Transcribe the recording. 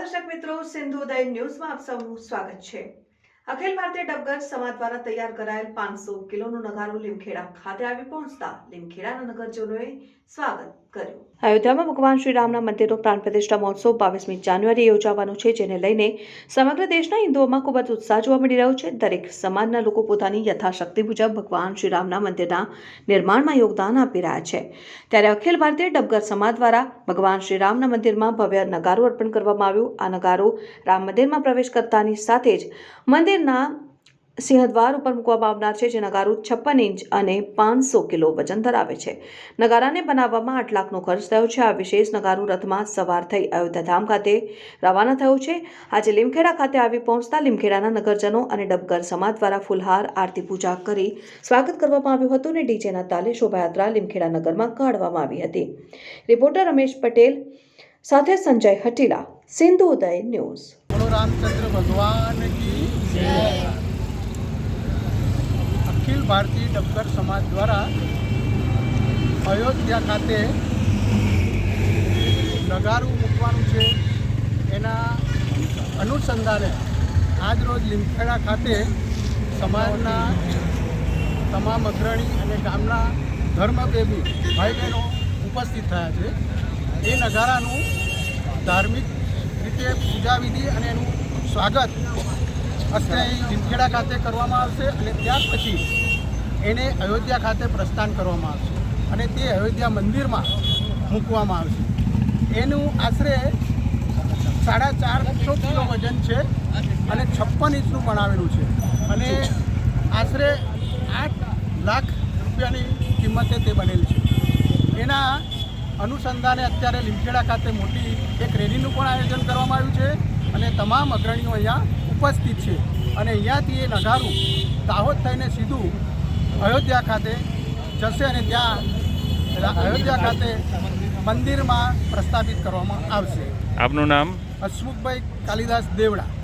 નમસ્કાર દર્શક મિત્રો સિંધુદય ન્યૂઝમાં આપ સૌનું સ્વાગત છે. અખિલ ભારતીય ડબગર સમાજ દ્વારા તૈયાર કરાયેલ પાંચસો કિલોનું નગારું લીમખેડા ખાતે આવી પહોંચતા લીમખેડાના નગરજનોએ સ્વાગત કર્યું. અયોધ્યામાં ભગવાન શ્રી રામના મંદિરનો પ્રાણ પ્રતિષ્ઠા મહોત્સવ બાવીસમી જાન્યુઆરી યોજાવાનો છે, જેને લઈને સમગ્ર દેશના હિન્દુઓમાં ખૂબ જ ઉત્સાહ જોવા મળી રહ્યો છે. દરેક સમાજના લોકો પોતાની યથાશક્તિ મુજબ ભગવાન શ્રી રામના મંદિરના નિર્માણમાં યોગદાન આપી રહ્યા છે. ત્યારે અખિલ ભારતીય ડબગર સમાજ દ્વારા ભગવાન શ્રી રામના મંદિરમાં ભવ્ય નગારો અર્પણ કરવામાં આવ્યું. આ નગારો રામ મંદિરમાં પ્રવેશ કરતાની સાથે જ મંદિરના સિંહદ્વાર ઉપર મૂકવામાં આવનાર છે જે નગારું છપ્પન ઇંચ અને પાંચસો કિલો વજન ધરાવે છે. નગારાને બનાવવામાં આઠ લાખનો ખર્ચ થયો છે. આ વિશેષ નગારું રથમાં સવાર થઈ અયોધ્યાધામ ખાતે રવાના થયો છે. આજે લીમખેડા ખાતે આવી પહોંચતા લીમખેડાના નગરજનો અને ડબગર સમાજ દ્વારા ફુલહાર આરતી પૂજા કરી સ્વાગત કરવામાં આવ્યું હતું અને ડીજેના તાલે શોભાયાત્રા લીમખેડા નગરમાં કાઢવામાં આવી હતી. રિપોર્ટર રમેશ પટેલ, સાથે સંજય હટીલા, સિંધુ ઉદય ન્યૂઝ. રામચંદ્ર ભગવાન કી અખિલ ભારતીય ડબગર સમાજ દ્વારા અયોધ્યા ખાતે નગારું મૂકવાનું છે. એના અનુસંધાને આજરોજ લીમખેડા ખાતે સમાજના તમામ અગ્રણી અને ગામના ધર્મપ્રેમી ભાઈ બહેનો ઉપસ્થિત થયા છે. એ નગારાનું ધાર્મિક રીતે પૂજા વિધિ અને એનું સ્વાગત અહીં લીમખેડા ખાતે કરવામાં આવશે અને ત્યાર પછી એને અયોધ્યા ખાતે પ્રસ્થાન કરવામાં આવશે અને તે અયોધ્યા મંદિરમાં મૂકવામાં આવશે. એનું આશરે સાડા ચારસો કિલો વજન છે અને છપ્પન ઇંચનું બનાવેલું છે. અને આશરે આઠ લાખ રૂપિયાની કિંમતે તે બનેલ છે. એના અનુસંધાને અત્યારે લીમખેડા ખાતે મોટી એક રેલીનું પણ આયોજન કરવામાં આવ્યું છે અને તમામ અગ્રણીઓ અહીંયા ઉપસ્થિત છે. અને અહીંયાથી એ નગારું દાહોદ થઈને સીધું અયોધ્યા ખાતે જશે અને ત્યાં અયોધ્યા ખાતે મંદિરમાં પ્રસ્થાપિત કરવામાં આવશે. આપનું નામ? હસમુખભાઈ કાલિદાસ દેવડા.